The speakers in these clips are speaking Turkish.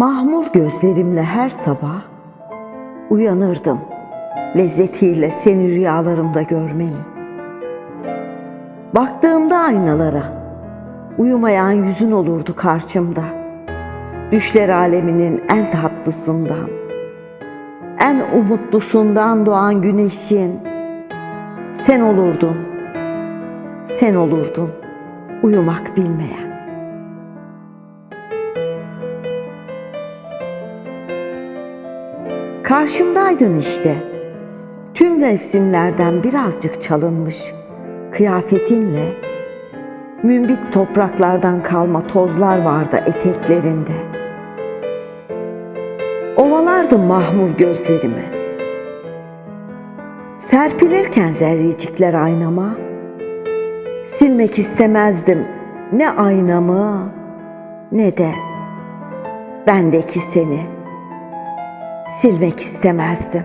Mahmur gözlerimle her sabah uyanırdım lezzetiyle seni rüyalarımda görmeni. Baktığımda aynalara uyumayan yüzün olurdu karşımda. Düşler aleminin en tatlısından, en umutlusundan doğan güneşin sen olurdun. Sen olurdun uyumak bilmeyen. Karşımdaydın işte. Tüm mevsimlerden birazcık çalınmış kıyafetinle mümbit topraklardan kalma tozlar vardı eteklerinde. Ovalardım mahmur gözlerimi. Serpilirken zerrecikler aynama, silmek istemezdim ne aynamı ne de bendeki seni silmek istemezdim.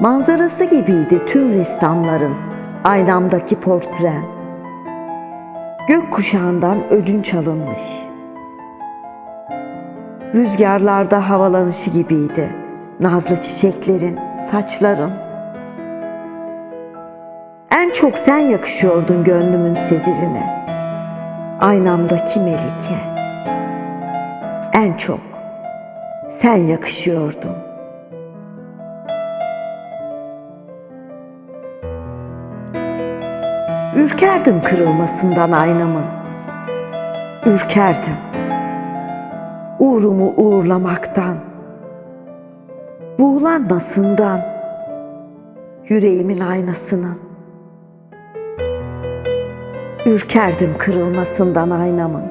Manzarası gibiydi tüm ressamların aynamdaki portren. Gök kuşağından ödünç alınmış. Rüzgarlarda havalanışı gibiydi nazlı çiçeklerin, saçların. En çok sen yakışıyordun gönlümün sedirine. Aynamdaki melike. En çok sen yakışıyordun. Ürkerdim kırılmasından aynamın. Ürkerdim. Uğrumu uğurlamaktan. Buğulanmasından. Yüreğimin aynasının. Ürkerdim kırılmasından aynamın.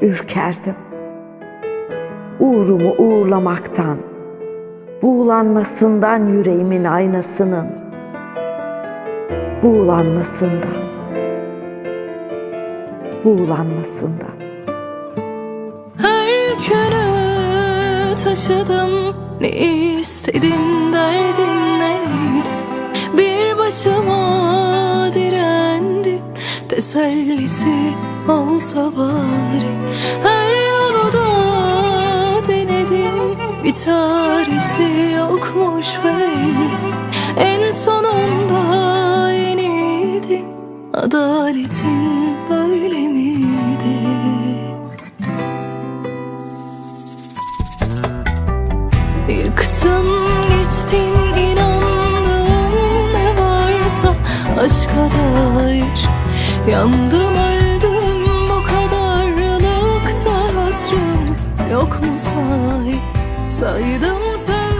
Ürkerdim. Uğrumu uğurlamaktan. Buğulanmasından yüreğimin aynasının buğulanmasından, buğulanmasından. Her günü taşıdım Ne istedin derdin Tesellisi olsa bari. Her yolu denedim Bir çaresi yokmuş belli En sonunda yenildim Adaletin böyle miydi? Yıktın geçtin inandım ne varsa aşka dair Yandım öldüm bu kadarlıkta hatırım yok mu say? Saydım söz